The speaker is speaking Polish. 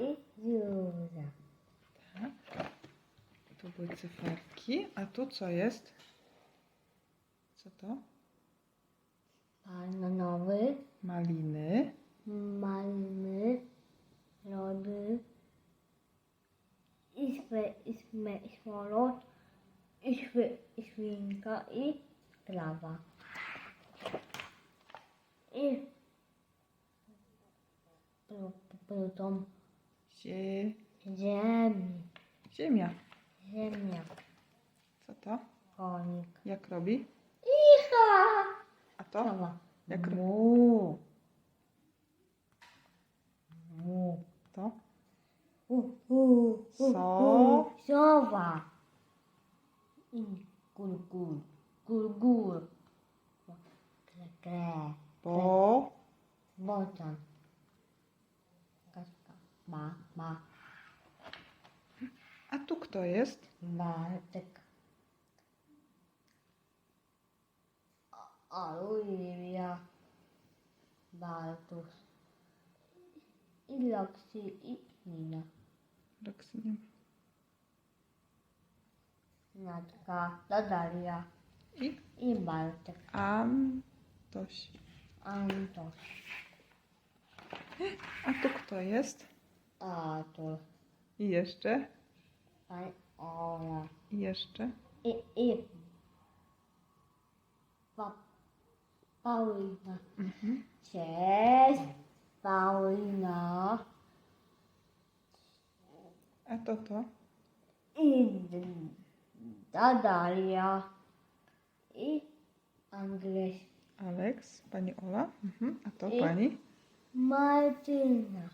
i Zuza. Tak. Tu były cyferki, a tu co jest? Co to? Bananowy, Maliny. maliny, lody, i swe, i sme, i smolot, i, świ, i świnka, i trawa. I. Zie... ziemi, Ziemia. ziemia, Co to? konik. Jak robi? Icha! A to? Trawa. Jak ro- Mu. Mu. To? U, u, u, So. Sowa. I gur, gur. Gur, gur. Kre, kre. Bo... Botan. Ba. A tu kto jest? Bartek. Oliwia. Bartusz. I Loxy i Nina. Roxy nie ma. Natka, Natalia I i Bartek. Antoś. Antoś. A tu kto jest? Artur. I jeszcze? Pani Ola. I jeszcze? I, i pa, Paulina. Mhm. Cześć, Paulina. A to to? I D- Natalia. I Angleś. Aleks, pani Ola. Mhm. A to I- pani? Martyna.